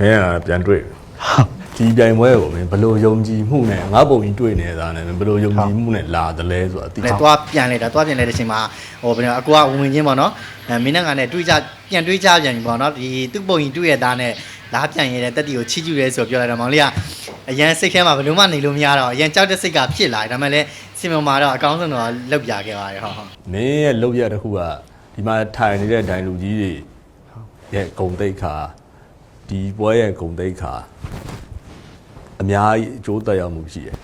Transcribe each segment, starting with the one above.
မင်းကပြန်တွေ့ဒီပြိုင်ပွဲကိုမင်းဘယ်လိုယုံကြည်မှုနဲ့ငါပုံကြီးတွေ့နေတာနဲ့မင်းဘယ်လိုယုံကြည်မှုနဲ့လာတယ်လဲဆိုတာသိလဲသွားပြန်လိုက်တာသွားပြန်လိုက်တဲ့အချိန်မှာဟိုဘယ်လိုအကူကဝင်ဝင်ချင်းပေါ့နော်အဲမင်းနဲ့ငါနဲ့တွေးကြပြန်တွေးကြပြန်ပြီပေါ့နော်ဒီသူ့ပုံကြီးတွေ့ရတာနဲ့လာပြန်ရတဲ့တက်တီကိုချီးကျူးရဲဆိုပြောလိုက်တာမောင်လေးကအရန်စိတ်ထဲမှာဘယ်လိုမှနေလို့မရတော့အရန်ကြောက်တဲ့စိတ်ကဖြစ်လာတယ်ဒါပေမဲ့လည်းစင်မမှာတော့အကောင်းဆုံးတော့လောက်ပြခဲ့ပါတယ်ဟုတ်ဟုတ်မင်းရဲ့လောက်ရတစ်ခုကဒီမှာထိုင်နေတဲ့ဒိုင်လူကြီးတွေရဲ့ဂုံတိတ်ခါ ဒီပွဲရဲ့ဂုံတိတ်ခါအများကြီးအကျိုးသက်ရောက်မှုရှိတယ်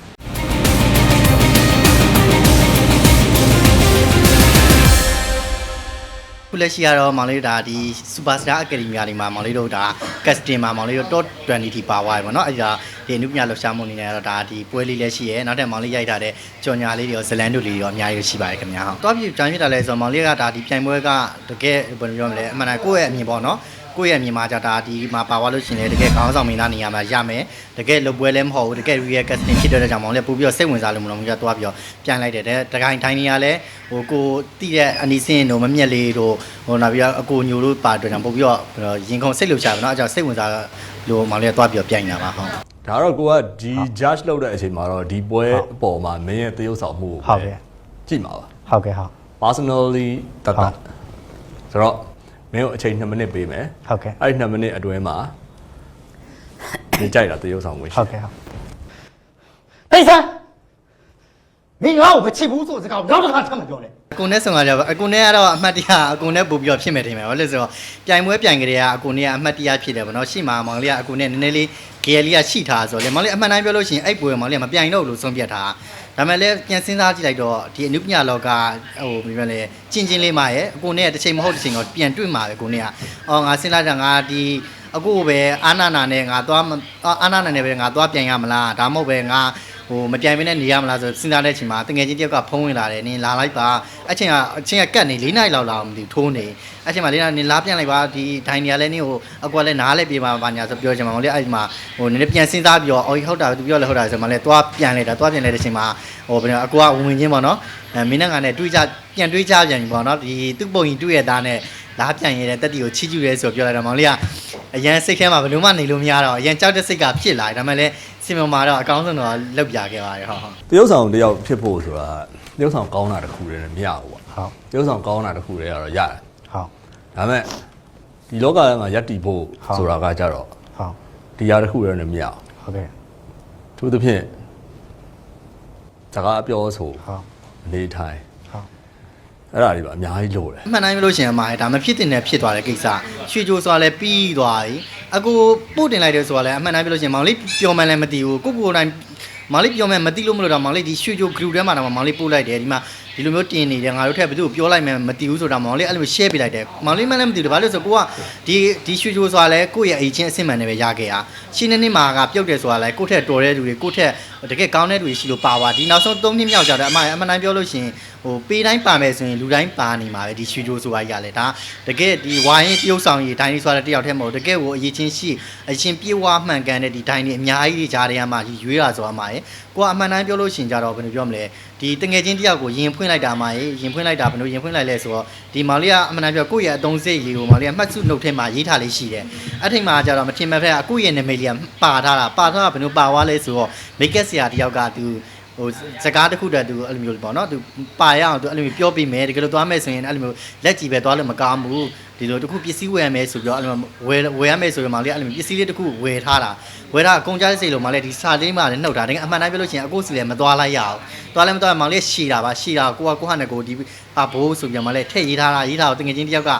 ခုလက်ရှိကတော့မောင်လေးတို့ဒါဒီ Superstar Academy ကနေမှာမောင်လေးတို့ဒါ casting မှာမောင်လေးတို့ top 20ထိပါသွားပြီပေါ့နော်အဲ့ဒါဒီအနုပညာလှူရှားမှုအနေနဲ့ကတော့ဒါဒီပွဲလေးလည်းရှိရဲနောက်ထပ်မောင်လေးရိုက်ထားတဲ့ကြော်ညာလေးတွေရောဇလန်တို့လေးတွေရောအများကြီးရှိပါတယ်ခင်ဗျာဟုတ်တော့ပြကြောင်ပြတာလဲဆိုတော့မောင်လေးကဒါဒီပြိုင်ပွဲကတကယ်ဘယ်လိုပြောမလဲအမှန်တန်ကိုယ့်ရဲ့အမြင်ပေါ့နော် ကိုယ့်ရဲ့အမြင်မှာじゃဒါဒီမှာပါသွားလို့ရှရင်လေတကယ်ခေါင်းဆောင်မင်းသားနေရာမှာရမယ်တကယ်လုပ်ပွဲလည်းမဟုတ်ဘူးတကယ် real casting ဖြစ်တဲ့ကြောင့်မောင်လေးပို့ပြီးတော့စိတ်ဝင်စားလို့မလို့မကြတော့ပြီးတော့ပြန်လိုက်တယ်တဲ့တခိုင်တိုင်းနေရလဲဟိုကိုတိတဲ့အနီစင်းတို့မမျက်လေးတို့ဟိုနောက်ပြီးတော့အကိုညိုတို့ပါအတွက်ကြောင့်ပို့ပြီးတော့ရင်ခုန်စိတ်လှုပ်ရှားပါတော့အဲကြောင့်စိတ်ဝင်စားလို့မောင်လေးကသွားပြီးတော့ပြိုင်တာပါဟုတ်ဒါတော့ကိုကဒီ judge လုပ်တဲ့အချိန်မှာတော့ဒီပွဲအပေါ်မှာမင်းရဲ့သရုပ်ဆောင်မှုကိုဟုတ်ကဲ့ကြည့်မှာပါဟုတ်ကဲ့ဟုတ် personally တတ်ဟုတတ်တ်ဆိုတော့ မင်းကိုအချိန်2မိနစ်ပေးမယ်ဟုတ်ကဲ့အဲ့ဒီ2မိနစ်အတွင်းမှာဒီကြိုက်တာသရုပ်ဆောင်မှုရှိဟုတ်ကဲ့ဟုတ်တိတ်ဆန်းမင်းငါ့ကိုမချစ်ဘူးဆိုစကားကိုနောက်တစ်ခါထပ်မပြောနဲ့အကုနဲ့ဆုံကြပါအကုနဲ့ကတော့အမှတ်တရအကုနဲ့ပို့ပြီးတော့ဖြစ်မယ်ထင်တယ်ဘာလို့လဲဆိုတော့ပြိုင်ပွဲပြိုင်ကြတဲ့ကအကုနဲ့ကအမှတ်တရဖြစ်တယ်ဗောနော်ရှိမှာမောင်လေးကအကုနဲ့နည်းနည်းလေးဂယ်လေးကရှိထားဆိုတော့လေမောင်လေးအမှန်တိုင်းပြောလို့ရှိရင်အဲ့ပွဲမောင်လေးကမပြိုင်တော့ဘူးလို့ဆုံးဖြတ်ထား ဒါပေမဲ့လည်းပြန်စဉ်းစားကြည့်လိုက်တော့ဒီအနုပညာလောကဟိုဘယ်ပြောလဲကျင်ကျင်လေးမှရဲ့အကုနဲ့တစ်ချိန်မဟုတ်တစ်ချိန်တော့ပြန်တွေ့မှာပဲအကုနဲ့ကအော်ငါစဉ်းစားတာငါဒီအခုပဲအာနာနာနဲ့ငါသွားအာနာနာနဲ့ပဲငါသွားပြန်ရမလားဒါမှမဟုတ်ပဲငါ ဟိုမပြိုင်မနဲ့နေရမလားဆိုစဉ်းစားတဲ့အချိန်မှာတငယ်ချင်းတယောက်ကဖုန်းဝင်လာတယ်နင်လာလိုက်ပါအချိန်ကအချိန်ကကတ်နေ၄နိုင်လောက်လောက်မသိဘူးထိုးနေအချိန်မှာလေးနင်လာပြန်လိုက်ပါဒီဒိုင်နေရလဲနင်ဟိုအကွာလဲနားလဲပြေးပါပါညာဆိုပြောချင်မှာမဟုတ်လေအဲ့ဒီမှာဟိုနင်ပြန်စဉ်းစားပြီးတော့အော်ဟုတ်တာသူပြောလဲဟုတ်တာဆိုမှလဲသွားပြန်လိုက်တာသွားပြန်လိုက်တဲ့အချိန်မှာဟိုဘယ်လိုအကွာဝင်ဝင်ချင်းပေါ့နော်အဲမင်းနဲ့ငါနဲ့တွေးကြပြန်တွေးကြပြန်ပြီပေါ့နော်ဒီသူ့ပုံကြီးတွေ့ရတာနဲ့လာပြန်ရတဲ့တက်တီကိုချီးကျူးရဲဆိုပြောလိုက်တာမောင်လေးကအရန်စိတ်ထဲမှာဘယ်လိုမှနေလို့မရတော့အရန်ကြောက်တဲ့စိတ်ကဖြစ်လာတယ်ဒါပေမဲ့လည်း စင်မမှာတော့အကောင်းဆုံးတော့လောက်ပြခဲ့ပါတယ်ဟုတ်ဟုတ်သရုပ်ဆောင်တစ်ယောက်ဖြစ်ဖို့ဆိုတာသရုပ်ဆောင်ကောင်းတာတစ်ခုတည်းနဲ့မရဘူးပေါ့ဟုတ်သရုပ်ဆောင်ကောင်းတာတစ်ခုတည်းကတော့ရတယ်ဟုတ်ဒါပေမဲ့ဒီလောကထဲမှာယက်တီဖို့ဟုတ်ဆိုတာကကြတော့ဟုတ်ဒီဟာတစ်ခုတည်းနဲ့မရဘူးဟုတ်ကဲ့သူသဖြင့်စကားပြောဆိုဟုတ်အနေထိုင်ဟုတ် အဲ့ဒါတွေပါအများကြီးလိုတယ်အမှန်တိုင်းပြောလို့ရှိရင်အမှားဒါမဖြစ်တင်တဲ့ဖြစ်သွားတဲ့ကိစ္စရွှေကြိုးဆိုတာလည်းပြီးသွားပြီအကူပို့တင်လိုက်တယ်ဆိုတာလည်းအမှန်တိုင်းပြောလို့ရှိရင်မောင်လေးပျော်မှန်းလည်းမသိဘူးကိုကိုကိုယ်တိုင်မောင်လေးပျော်မှန်းမသိလို့မလို့တော့မောင်လေးဒီရွှေကြိုး group ထဲမှာတော့မောင်လေးပို့လိုက်တယ်ဒီမှာဒီလိုမျိုးတင်နေတယ်ငါတို့ထက်ဘယ်သူကိုပြောလိုက်မှမသိဘူးဆိုတာမောင်လေးအဲ့လိုမျိုး share ပေးလိုက်တယ်မောင်လေးမှလည်းမသိဘူးဘာလို့လဲဆိုကိုကဒီဒီရွှေကြိုးဆိုတာလည်းကိုယ့်ရဲ့အချင်းအဆင့်မှန်နဲ့ပဲရခဲ့တာရှင်းနေနေမှာကပြုတ်တယ်ဆိုတာလည်းကိုယ့်ထက်တော်တဲ့လူတွေကိုယ့်ထက်တကယ်ကောင်းတဲ့လူတွေရှိလို့ပါပါဒီနောက်ဆုံး၃နှစ်မြောက်ကြတယ်အမှန်အမှန်တိုင်းပြောလို့ရှိရင် ဟိုပေးတိုင်းပါမယ်ဆိုရင်လူတိုင်းပါနေမှာပဲဒီရွှေကြိုးဆိုတာကြီးရလေဒါတကယ်ဒီဝိုင်းတရုပ်ဆောင်ကြီးဒိုင်းလေးဆိုတာတယောက်တည်းမဟုတ်တကယ်ကိုအရေးချင်းရှိအချင်းပြေဝမှန်ကန်တဲ့ဒီဒိုင်းလေးအများကြီးကြားရမှာရွေးတာဆိုတာမှာရေကိုကအမှန်တိုင်းပြောလို့ရှိရင်ကြတော့ဘယ်လိုပြောမလဲဒီတငယ်ချင်းတယောက်ကိုရင်ဖွင့်လိုက်တာမှာရေရင်ဖွင့်လိုက်တာဘယ်လိုရင်ဖွင့်လိုက်လဲဆိုတော့ဒီမောင်လေးကအမှန်တိုင်းပြောကိုယ့်ရဲ့အတုံးစိတ်လေးကိုမောင်လေးကမှတ်စုနှုတ်ထဲမှာရေးထားလေးရှိတယ်အဲ့ထိမှာကြတော့မထင်မှတ်ဖက်အခုယ့်ရဲ့နာမည်လေးကပါထားတာပါထားတာဘယ်လိုပါသွားလဲဆိုတော့မိတ်ကက်ဆရာတယောက်ကသူ ဟိုစကားတစ်ခုတည်းသူအဲ့လိုမျိုးပေါ့နော်သူပါရအောင်သူအဲ့လိုမျိုးပြောပြမယ်တကယ်လို့သွားမယ်ဆိုရင်အဲ့လိုမျိုးလက်ကြည့်ပဲသွားလို့မကောင်းဘူးဒီလိုတစ်ခုပစ္စည်းဝယ်ရမယ်ဆိုပြီးတော့အဲ့လိုဝယ်ဝယ်ရမယ်ဆိုရင်မှလည်းအဲ့လိုမျိုးပစ္စည်းလေးတစ်ခုဝယ်ထားတာဝယ်တာအကုန်ကြားစိတ်လို့မှလည်းဒီစာလေးမှလည်းနှုတ်တာတကယ်အမှန်တိုင်းပြောလို့ရှိရင်အခုစီလည်းမသွားလိုက်ရအောင်သွားလည်းမသွားမှလည်းရှည်တာပါရှည်တာကိုကကိုဟာနဲ့ကိုဒီအာဘိုးဆိုပြီးမှလည်းထည့်ရေးထားတာရေးထားတော့တကယ်ချင်းတယောက်က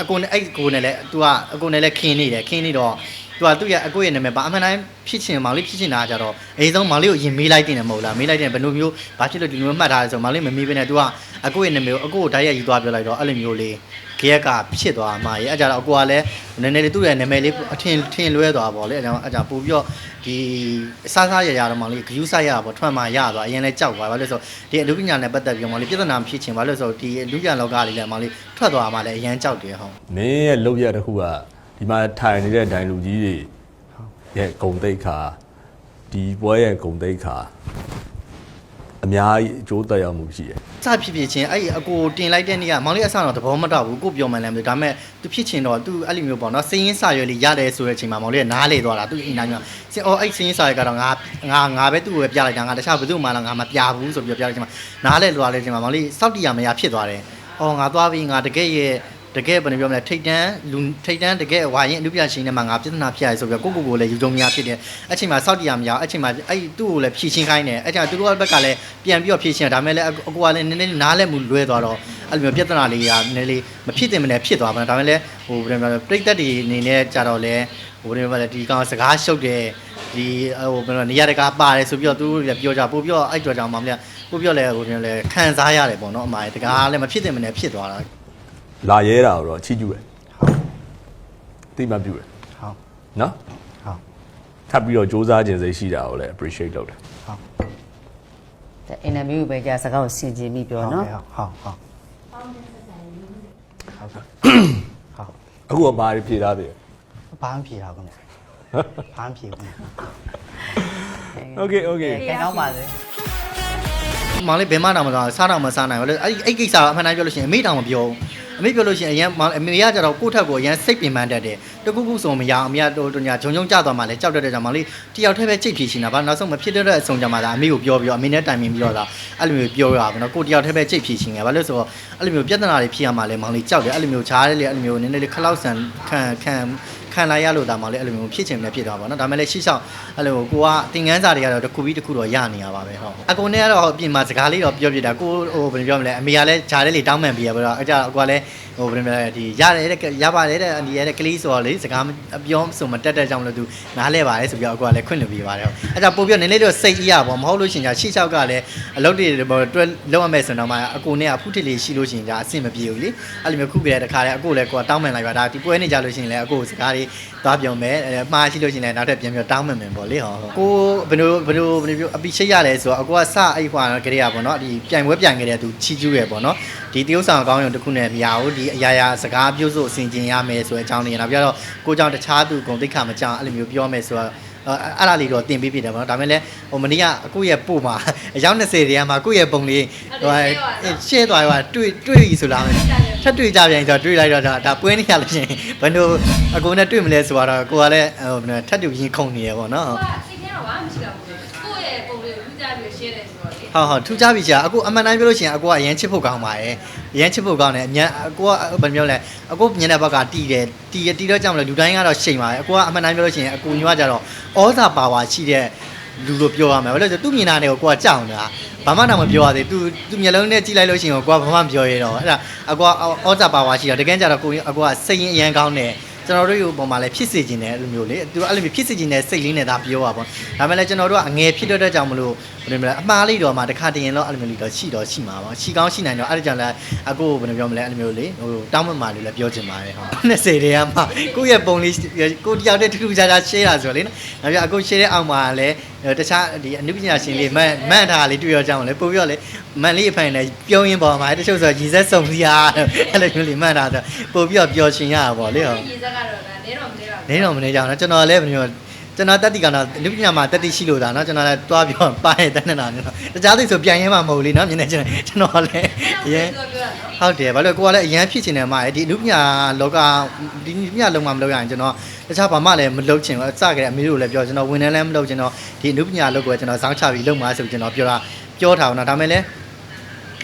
အကိုနဲ့အဲ့ကိုနဲ့လည်း तू ကအကိုနဲ့လည်းခင်းနေတယ်ခင်းနေတော့ သူကသူ့ရဲ့အကိုရဲ့နာမည်ပါအမှန်တိုင်းဖြစ်ချင်မောင်လေးဖြစ်ချင်တာကြတော့အရင်ဆုံးမောင်လေးကိုရင်မေးလိုက်တင်တယ်မဟုတ်လားမေးလိုက်တင်ဘယ်လိုမျိုးဘာဖြစ်လို့ဒီလိုမျိုးမှတ်ထားလဲဆိုမောင်လေးမမေးဘဲနဲ့သူကအကိုရဲ့နာမည်ကိုအကိုကိုဓာတ်ရိုက်ယူသွားပြောလိုက်တော့အဲ့လိုမျိုးလေးခရက်ကဖြစ်သွားမှာရဲ့အဲကြတော့အကိုကလည်းနည်းနည်းလေးသူ့ရဲ့နာမည်လေးအထင်ထင်လွဲသွားပါလေအဲကြောင့်အဲကြောင့်ပို့ပြီးတော့ဒီအစားစားရရတော့မောင်လေးဂယူးဆိုင်ရပါထွက်မှရသွားအရင်လဲကြောက်သွားဘာလို့လဲဆိုဒီအလူပညာနဲ့ပတ်သက်ပြီးမောင်လေးပြဿနာမဖြစ်ချင်ဘာလို့လဲဆိုဒီအလူပညာလောကလေးလည်းမောင်လေးထွက်သွားမှလည်းအရင်ကြောက်တယ်ဟုတ်မင်းရဲ့လောက်ရတစ်ခုက ဒီမှာထိုင်နေတဲ့ဒိုင်လူကြီးတွေရဲ့ဂုံတိတ်ခါဒီပွဲရဲ့ဂုံတိတ်ခါအများကြီးအကျိုးသက်ရောက်မှုရှိတယ်စဖြစ်ဖြစ်ချင်းအဲ့ဒီအကိုတင်လိုက်တဲ့နေ့ကမောင်လေးအဆတော့သဘောမတော့ဘူးကိုပြောမှန်းလည်းမသိဒါပေမဲ့သူဖြစ်ချင်တော့သူအဲ့လိုမျိုးပေါ့နော်စင်းရင်စာရွက်လေးရတယ်ဆိုတဲ့အချိန်မှာမောင်လေးကနားလေသွားတာသူအိမ်တိုင်းကစင်အော်အဲ့စင်းရင်စာရွက်ကတော့ငါငါငါပဲသူ့ကိုပဲပြလိုက်တာငါတခြားဘယ်သူမှလည်းငါမပြဘူးဆိုပြီးပြလိုက်ချိန်မှာနားလေသွားတဲ့အချိန်မှာမောင်လေးစောက်တီရမရဖြစ်သွားတယ်အော်ငါသွားပြီးငါတကယ်ရဲ့ တကယ်ဘယ်လိုပြောမလဲထိတ်တန်းလူထိတ်တန်းတကယ်ဝါရင်အလူပြရှင်ထဲမှာငါပြဿနာဖြစ်ရဆိုပြီးကိုကိုကိုလည်းယူကြုံများဖြစ်တယ်အဲ့ချိန်မှာစောက်တီရမရအဲ့ချိန်မှာအဲ့သူ့ကိုလည်းဖြည့်ရှင်းခိုင်းတယ်အဲ့ချိန်သူတို့ဘက်ကလည်းပြန်ပြီးတော့ဖြည့်ရှင်းဒါပေမဲ့လည်းအကိုကလည်းနည်းနည်းနားလဲမှုလွဲသွားတော့အဲ့လိုမျိုးပြဿနာလေးကနည်းနည်းလေးမဖြစ်တင်မနဲ့ဖြစ်သွားပါတော့ဒါပေမဲ့လည်းဟိုဘယ်လိုပြောပြိသက်တွေအနေနဲ့ကြတော့လဲဟိုဘယ်လိုပြောလဲဒီကောင်စကားရှုပ်တယ်ဒီဟိုဘယ်လိုနေရာတကာပါတယ်ဆိုပြီးတော့သူတို့ပြောကြပို့ပြောအဲ့ကြောကြောင့်မှမလဲပို့ပြောလဲဟိုဘယ်လိုလဲခံစားရတယ်ပေါ့နော်အမှားတကားလည်းမဖြစ်တင်မနဲ့ဖြစ်သွားတာ လာရဲတာကိုတော့ချီးကျူးတယ်တိမှတ်ပြုတယ်ဟုတ်နော်ဟုတ်ထပ်ပြီးတော့စူးစမ်းခြင်းစိတ်ရှိတာကိုလည်း appreciate လုပ်တယ်ဟုတ်အင်တာဗျူးပဲကြာစကားကိုဆင်ခြင်ပြီးပြောနော်ဟုတ်ဟုတ်ဟုတ်ဟုတ်အခုကဘာတွေဖြေထားသေးလဲဘာမှဖြေတာကောဘာမှဖြေဘူး Okay okay ကဲကောင်းပါစေမောင်လေးဘယ်မှတော့မသွားစားတော့မစားနိုင်ဘူးလေအဲ့အဲ့ကိစ္စကအမှန်တမ်းပြောလို့ရှိရင်အမေတောင်မပြောဘူး အမေပြောလို့ရှိရင်အရင်မောင်အမေကကြတော့ကိုယ့်ထက်ကိုအရင်စိတ်ပင်ပန်းတတ်တယ်တကူကူဆိုမရအောင်အမေကတို့တို့ညာဂျုံဂျုံကြသွားမှလည်းကြောက်တတ်တဲ့ကြောင့်မောင်လေးတယောက်တည်းပဲကြိတ်ဖြေရှင်တာဗာနောက်ဆုံးမဖြစ်တဲ့အဆုံးကြမှာဒါအမေကိုပြောပြီးတော့အမေနဲ့တိုင်ပင်ပြီးတော့ဒါအဲ့လိုမျိုးပြောရပါဘူးနော်ကိုတယောက်တည်းပဲကြိတ်ဖြေရှင်ငယ်ဘာလို့ဆိုတော့အဲ့လိုမျိုးပြဿနာတွေဖြစ်ရမှာလဲမောင်လေးကြောက်တယ်အဲ့လိုမျိုးချားတယ်လေအဲ့လိုမျိုးနည်းနည်းလေးခလောက်ဆန်ခံခံ ခံလိုက်ရလို့ဒါမှလည်းအဲ့လိုမျိုးဖြစ်ချင်တယ်ဖြစ်သွားပါတော့ဒါမှလည်းရှေ့လျှောက်အဲ့လိုကိုကတင်ငန်းစာတွေကတော့တစ်ခုပြီးတစ်ခုတော့ရနေရပါပဲဟုတ်အကုန်နဲ့ကတော့အပြင်မှာစကားလေးတော့ပြောပြတာကိုဟိုဘယ်လိုပြောမလဲအမေကလည်းဂျားလေးလေးတောင်းပန်ပြရပါတော့အဲ့ကြတော့ကိုကလည်းဟိုဘယ်လိုပြောလဲဒီရတယ်တဲ့ရပါတယ်တဲ့အန်ဒီရဲ့ကလေးဆိုတော့လေစကားအပြောဆိုမတက်တဲ့ကြောင့်လို့သူနားလဲပါတယ်ဆိုပြီးတော့ကိုကလည်းခွင့်လွှတ်ပေးပါတယ်ဟုတ်အဲ့ကြပို့ပြနည်းနည်းတော့စိတ်အေးရပါမဟုတ်လို့ရှင်ကြာရှေ့လျှောက်ကလည်းအလုပ်တွေတွဲလောက်ရမယ်ဆိုတော့မှအကိုနဲ့အဖုထစ်လေးရှိလို့ရှင်ကြာအဆင်မပြေဘူးလေအဲ့လိုမျိုးခုပြတဲ့တခါလေအကိုလည်းကိုကတောင်းပန်လိုက်ပါဒါဒီပွဲနေကြလို့ရှင်လည်းအကိုစကားလေးသွားပြောမယ်မှားရှိလို့ရှင်လည်းနောက်ထပ်ပြန်ပြီးတောင်းပန်မယ်ပေါ့လေဟောကိုဘယ်လိုဘယ်လိုဘယ်လိုပြောအပိရှိရတယ်ဆိုတော့အကိုကစအဲ့ဟွာကလေးရပေါ့နော်ဒီပြိုင်ပွဲပြိုင်ကြတဲ့သူချီကျူးရပေါ့နော်ဒီတရုတ်ဆောင်ကောင်းရုံတစ်ခုနဲ့မရဘူးဒီအရာရာစကားပြောဆိုအစဉ်ကျင်ရမယ်ဆိုတဲ့အကြောင်းလေးနောက်ပြီးတော့ကိုကြောင့်တခြားသူဂုံတိတ်ခါမကြောင်အဲ့လိုမျိုးပြောမယ်ဆိုတော့ အဲ့အဲ့လားလေးတော့တင်ပေးပြတယ်ပေါ့နော်ဒါပေမဲ့လည်းဟိုမနေ့ကအခုရဲ့ပို့မှာအယောက်20တည်းကမှာကိုယ့်ရဲ့ပုံလေးဟိုရှင်းသွားရွာတွေ့တွေ့ပြီဆိုလားထပ်တွေ့ကြပြန်ဆိုတော့တွေ့လိုက်တော့ဒါဒါပွဲနေရလို့ရှိရင်ဘယ်လိုအကူနဲ့တွေ့မလဲဆိုတော့ကိုကလည်းဟိုထပ်တူရင်ခုန်နေရပေါ့နော်ကိုကစိတ်ထဲမှာဘာမှမရှိတော့ဘူးကိုယ့်ရဲ့ပုံလေးကိုလူကြပြီး share တယ်ဆိုတော့လေ ဟုတ်ဟုတ်ထူးခြားပြီကြာအခုအမှန်တိုင်းပြောလို့ရှိရင်အကူကအရန်ချစ်ဖို့ကောင်းပါရဲ့အရန်ချစ်ဖို့ကောင်းတယ်အမြန်အကူကဘယ်လိုပြောလဲအကူမြင်တဲ့ဘက်ကတီးတယ်တီးတီးတော့ကြောင့်မလဲလူတိုင်းကတော့ရှိန်ပါတယ်အကူကအမှန်တိုင်းပြောလို့ရှိရင်အကူညွှန်ကကြတော့ဩဇာပါဝါရှိတဲ့လူလို့ပြောရမယ်ဘာလို့လဲဆိုသူ့မြင်တာနဲ့ကိုကကြောက်နေတာဘာမှတော့မပြောရသေးသူသူမျက်လုံးနဲ့ကြည့်လိုက်လို့ရှိရင်ကိုကဘာမှမပြောရတော့အဲ့ဒါအကူကဩဇာပါဝါရှိတာတကယ်ကြတော့ကိုအကူကစိတ်ရင်းအရန်ကောင်းတယ်ကျွန်တော်တို့ယူပုံမှာလည်းဖြစ်စေခြင်းတယ်အဲ့လိုမျိုးလေသူအဲ့လိုမျိုးဖြစ်စေခြင်းတဲ့စိတ်လေးနဲ့ဒါပြောပါပေါ့ဒါပေမဲ့လည်းကျွန်တော်တို့ကအငယ်ဖြစ်တော့တဲ့ကြောင့်မလို့ဘယ်လိုမလဲအမှားလေးတော့မှတစ်ခါတရင်တော့အဲ့လိုမျိုးလေးတော့ရှိတော့ရှိမှာပါရှိကောင်းရှိနိုင်တော့အဲ့ဒါကြောင့်လည်းအကိုဘယ်လိုပြောမလဲအဲ့လိုမျိုးလေဟိုတောင်းမမှလို့လည်းပြောချင်ပါတယ်ဟုတ်20တည်းကမှကိုယ့်ရဲ့ပုံလေးကိုတယောက်တည်းထူးထူးခြားခြား share တာဆိုတော့လေနော်နောက်ပြအကို share တဲ့အောက်မှာလည်းတခြားဒီအနုပညာရှင်လေးမန်မန်ထားလေးတွေ့ရကြအောင်လေပို့ပြီးတော့လေမန်လေးအဖိုင်လည်းပြုံးရင်ပေါ်မှာတချို့ဆိုရည်ဆက်စုံစရာအဲ့လိုမျိုးလေးမန်ထားဆိုပို့ပြီးတော့ပျော်ရှင်ရတာပေါ့လေဟုတ်ရေစက်ကတော့ဒါနဲတော့မနဲတော့နေတော့မနေကြအောင်နော်ကျွန်တော်လည်းဘယ်လို ကျွန်တော်တက်တီကတော့လူပညာမှာတက်တီရှိလို့ဒါနော်ကျွန်တော်လည်းတွားပြောပါရတဲ့နေတာနော်တခြားသိဆိုပြန်ရဲမှာမဟုတ်လေနော်မြင်နေကျွန်တော်ကျွန်တော်လည်းအရင်ပြောပြောတာနော်ဟုတ်တယ်ဘာလို့ကိုကလည်းအရင်ဖြစ်ချင်တယ်မှာဒီလူပညာလောကဒီလူပညာလုံးမှာမလုပ်ရရင်ကျွန်တော်တခြားဘာမှလည်းမလုပ်ချင်ဘူးအစကတည်းအမေတို့လည်းပြောကျွန်တော်ဝန်ထမ်းလည်းမလုပ်ချင်တော့ဒီလူပညာလောကကိုကျွန်တော်စောင်းချပြီးလုပ်မှာဆိုကျွန်တော်ပြောတာပြောထားအောင်နော်ဒါမဲ့လည်း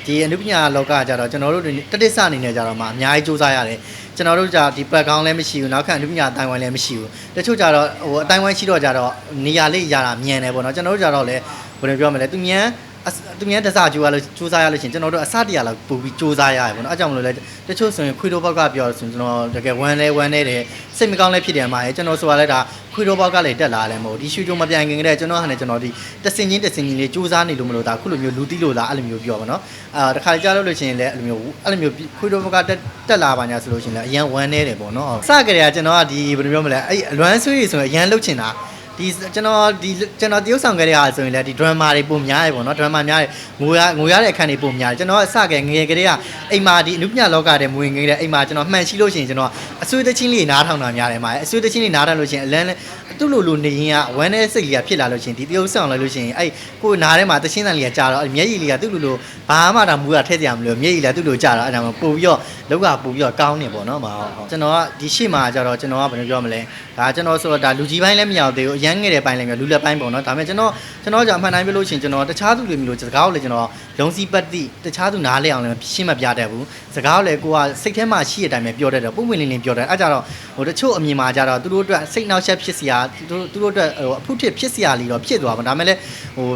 ဒီအနုပညာလောကကြတော့ကျွန်တော်တို့တတိစအနေနဲ့ကြတော့မှအများကြီးစူးစမ်းရတယ် ကျွန်တော်တို့じゃဒီပတ်ကောင်းလည်းမရှိဘူးနောက်ခံအနုပညာအတိုင်းဝိုင်းလည်းမရှိဘူးတချို့ကြတော့ဟိုအတိုင်းဝိုင်းရှိတော့ကြတော့နေရာလေးရတာမြန်တယ်ပေါ့နော်ကျွန်တော်တို့ကြတော့လည်းဘယ်လိုပြောမလဲသူမြန် သူမြန်တစားကြိုးရလို့စူးစမ်းရလို့ရှင်ကျွန်တော်တို့အစတရလောက်ပူပြီးစူးစမ်းရတယ်ပေါ့နော်အဲကြောင့်မလို့လဲတချို့ဆိုရင်ခွေတိုဘောက်ကပြောဆိုရင်ကျွန်တော်တကယ်ဝမ်းလဲဝမ်းနေတယ်စိတ်မကောင်းလည်းဖြစ်တယ်မှာကျွန်တော်ဆိုတာလဲဒါခွေတိုဘောက်ကလည်းတက်လာတယ်မဟုတ်ဒီရှူချိုမပြိုင်ခင်ကတည်းကကျွန်တော်ဟာနဲ့ကျွန်တော်ဒီတစင်ချင်းတစင်ချင်းလေးစူးစမ်းနေလို့မလို့ဒါခုလိုမျိုးလူတီးလို့လားအဲ့လိုမျိုးပြောပါနော်အာတခါကြားလို့လို့ရှိရင်လည်းအဲ့လိုမျိုးအဲ့လိုမျိုးခွေတိုဘောက်ကတက်တက်လာပါညာဆိုလို့ရှိရင်လည်းအရန်ဝမ်းနေတယ်ပေါ့နော်စကြရကျွန်တော်ကဒီဘယ်လိုပြောမလဲအဲ့အလွမ်းဆွေးဆိုရင်အရန်လှုပ်ချင်တာ ဒီကျွန်တော်ဒီကျွန်တော်တရုပ်ဆောင်ခဲ့တဲ့ဟာဆိုရင်လည်းဒီ drama တွေပုံများတယ်ပေါ့နော် drama များတယ်ငိုရငိုရတဲ့အခန်းတွေပုံများတယ်ကျွန်တော်အစကငယ်ကလေးကအိမ်မှာဒီအနုပညာလောကတဲ့မဝင်ခဲ့တဲ့အိမ်မှာကျွန်တော်မှန်ရှိလို့ရှိရင်ကျွန်တော်အဆွေးတချင်းလေးနားထောင်တာများတယ်မှာအဆွေးတချင်းလေးနားထောင်လို့ရှိရင်အလန်း သူ့လိုလိုနေရင်ကဝမ်းနဲ့စိတ်လေးကဖြစ်လာလို့ရှိရင်ဒီတရုပ်ဆောင်လိုက်လို့ရှိရင်အဲ့ကိုနားထဲမှာတချင်းတန်လေးကကြာတော့မျက်ရည်လေးကသူ့လိုလိုဘာမှတော့မူရထည့်ကြရမလို့မျက်ရည်လေးသူ့လိုကြာတော့အဲ့ဒါမှပို့ပြီးတော့လောက်ကပို့ပြီးတော့ကောင်းနေပေါ့နော်မဟုတ်ကျွန်တော်ကဒီရှေ့မှာကျတော့ကျွန်တော်ကဘယ်လိုပြောမလဲဒါကျွန်တော်ဆိုတော့ဒါလူကြီးပိုင်းလည်းမရောက်သေးဘူးအရန်ငယ်တဲ့ပိုင်းလည်းမရောက်လူလက်ပိုင်းပေါ့နော်ဒါပေမဲ့ကျွန်တော်ကျွန်တော်ကြောင့်အမှန်တိုင်းပြောလို့ရှိရင်ကျွန်တော်တခြားသူတွေမျိုးလို့စကားကိုလည်းကျွန်တော်လုံးစီပတ်တိတခြားသူနားလဲအောင်လည်းရှင်းမပြတတ်ဘူးစကားကိုလည်းကိုကစိတ်ထဲမှာရှိတဲ့အတိုင်းပဲပြောတတ်တယ်ပုံပွင့်လင်းလင်းပြောတတ်အဲ့ကြတော့ဟိုတချို့အမြင်မှာကြတော့သူတို့အတွက်စိတ်နှောက်ယှက်ဖြစ်စရာသူတို့သူတို့အတွက်ဟိုအဖုထစ်ဖြစ်စရာလीတော့ဖြစ်သွားပါဒါပေမဲ့လည်းဟို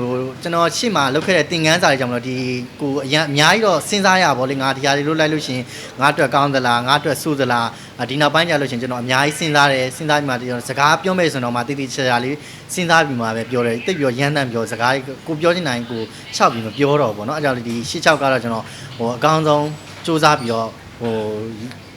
ကျွန်တော်ရှေ့မှာလုပ်ခဲ့တဲ့သင်ခန်းစာတွေကြောင့်မလို့ဒီကိုအရင်အများကြီးတော့စဉ်းစားရပါဘောလေငါဒီဟာတွေလို့လိုက်လို့ရှိရင်ငါအတွက်ကောင်းသလားငါအတွက်ဆိုးသလားဒီနောက်ပိုင်းကြလို့ရှိရင်ကျွန်တော်အများကြီးစဉ်းစားတယ်စဉ်းစားပြီးမှဒီစကားပြောမယ်ဆိုတော့မှတိတိကျကျလေးစဉ်းစားပြီးမှပဲပြောတယ်တိတ်ပြောရမ်းတမ်းပြောစကားကိုပြောချင်တိုင်းကိုချောက်ပြီးမပြောတော့ဘူးเนาะအဲကြောင့်ဒီရှစ်ချောက်ကတော့ကျွန်တော်ဟိုအကောင်းဆုံးစူးစမ်းပြီးတော့ဟို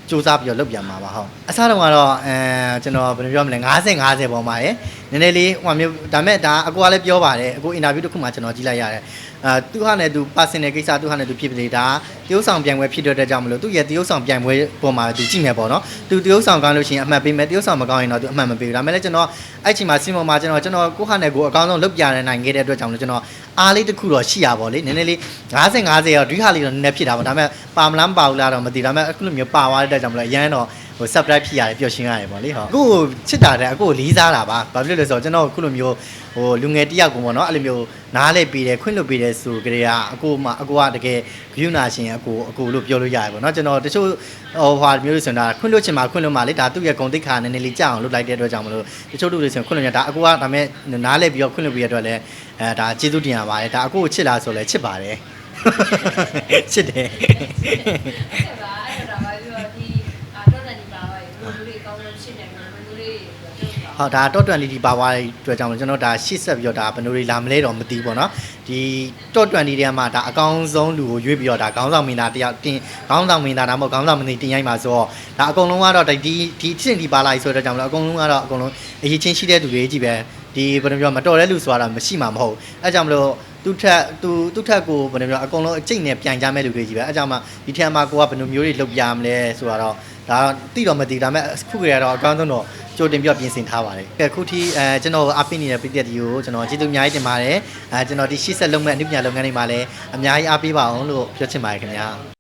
စူးစမ်းပြီးတော့လုပ်ပြန်မှာပါဟုတ်အစားတော့ကတော့အဲကျွန်တော်ဘယ်လိုပြောမလဲ90 50ပုံပါရယ်နည်းနည်းလေးဟိုမျိုးဒါမဲ့ဒါအကူကလည်းပြောပါတယ်အကူအင်တာဗျူးတစ်ခုမှကျွန်တော်ကြည့်လိုက်ရတယ်အာသူဟာနဲ့သူ personal ကိစ္စသူဟာနဲ့သူဖြစ်ပြီလေဒါတရုပ်ဆောင်ပြိုင်ပွဲဖြစ်တဲ့အတွက်ကြောင့်မလို့သူရဲ့တရုပ်ဆောင်ပြိုင်ပွဲပေါ်မှာသူကြည့်မယ်ပေါ့နော်သူတရုပ်ဆောင်ကောင်းလို့ရှိရင်အမှတ်ပေးမယ်တရုပ်ဆောင်မကောင်းရင်တော့သူအမှတ်မပေးဘူးဒါမဲ့လည်းကျွန်တော်အဲ့ချိန်မှာစီမံမှာကျွန်တော်ကျွန်တော်ကိုဟာနဲ့ကိုအကောင်းဆုံးလုပ်ပြရနိုင်ခဲ့တဲ့အတွက်ကြောင့်မလို့ကျွန်တော်အားလေးတစ်ခုတော့ရှိရပါလေနည်းနည်းလေး50 50ရောဒီဟာလေးတော့နည်းနည်းဖြစ်တာပေါ့ဒါမဲ့ပါမလားမပါဘူးလားတော့မသိဒါမဲ့အခုလိုမျိုးပါသွားတဲ့အတွက်ကြောင့်မလို့အရန်တော့ ဟို surprise ဖြစ်ရတယ်ပျော်ရွှင်ရတယ်ပေါ့လေဟုတ်အခုချစ်တာတဲ့အခုလေးစားတာပါဘာဖြစ်လို့လဲဆိုတော့ကျွန်တော်အခုလိုမျိုးဟိုလူငယ်တယောက်ကိုပေါ့နော်အဲ့လိုမျိုးနားလဲပေးတယ်ခွင့်လွှတ်ပေးတယ်ဆိုကြတဲ့အခုမှအခုကတကယ်ဂရုဏာရှင်အကိုအကိုလို့ပြောလို့ရတယ်ပေါ့နော်ကျွန်တော်တချို့ဟိုဟာမျိုးလို့ဆိုတာခွင့်လွှတ်ချင်မှာခွင့်လွှတ်မှာလေဒါသူ့ရဲ့ဂုံတိတ်ခါနည်းနည်းလေးကြောက်အောင်လုပ်လိုက်တဲ့အတွက်ကြောင့်မလို့တချို့လူတွေဆိုရင်ခွင့်လွှတ်ရဒါအကိုကဒါမဲ့နားလဲပြီးတော့ခွင့်လွှတ်ပေးရတဲ့အတွက်လည်းအဲဒါကျေးဇူးတင်ရပါတယ်ဒါအကိုကိုချစ်လားဆိုလဲချစ်ပါတယ်ချစ်တယ် အဲ့ဒါအဲ့ဒါပါပြီးတော့ဒီအာတော့တယ်ဒီပါပါဘ လူးလေးကောင်းလို့ရှင်းတယ်ဘလူးလေးပြောတော့ဟုတ်ဒါတော့20ဒီပါဝါတွေအတွက်ကြောင့်ကျွန်တော်ဒါရှေ့ဆက်ပြီးတော့ဒါဘယ်လိုတွေလာမလဲတော့မသိဘူးပေါ့နော်ဒီတော့20ထဲမှာဒါအကောင်းဆုံးလူကိုရွေးပြီးတော့ဒါခေါင်းဆောင်မင်းသားတယောက်တင်ခေါင်းဆောင်မင်းသားဒါမှမဟုတ်ခေါင်းဆောင်မင်းတင်ရိုက်မှာဆိုတော့ဒါအကုန်လုံးကတော့ဒီဒီချင်းဒီပါလာဆိုတော့ကြောင့်မလို့အကုန်လုံးကတော့အကုန်လုံးအရေးချင်းရှိတဲ့သူတွေကြီးပဲဒီဘယ်လိုပြောမတော်တဲ့လူဆိုတာမရှိမှာမဟုတ်အဲကြောင့်မလို့ သူထက်သူသူထက်ကိုဘယ်လိုပြောအကုန်လုံးအကျိတ်နဲ့ပြန်ကြမဲ့လူတွေကြီးပဲအဲကြောင့်မှဒီထက်မှာကိုကဘယ်လိုမျိုးတွေလုပ်ပြမလဲဆိုတော့ဒါတိတော့မသိဒါပေမဲ့ခုကြရတော့အကောင်းဆုံးတော့ကြိုတင်ပြပြင်ဆင်ထားပါတယ်။ကဲခုထိအဲကျွန်တော်အပိနေတဲ့ပြည်သက်ဒီကိုကျွန်တော်ကျေးဇူးအများကြီးတင်ပါတယ်။အဲကျွန်တော်ဒီရှေ့ဆက်လုပ်မဲ့အနုပညာလုပ်ငန်းတွေမှာလည်းအများကြီးအားပေးပါအောင်လို့ပြောချင်ပါတယ်ခင်ဗျာ။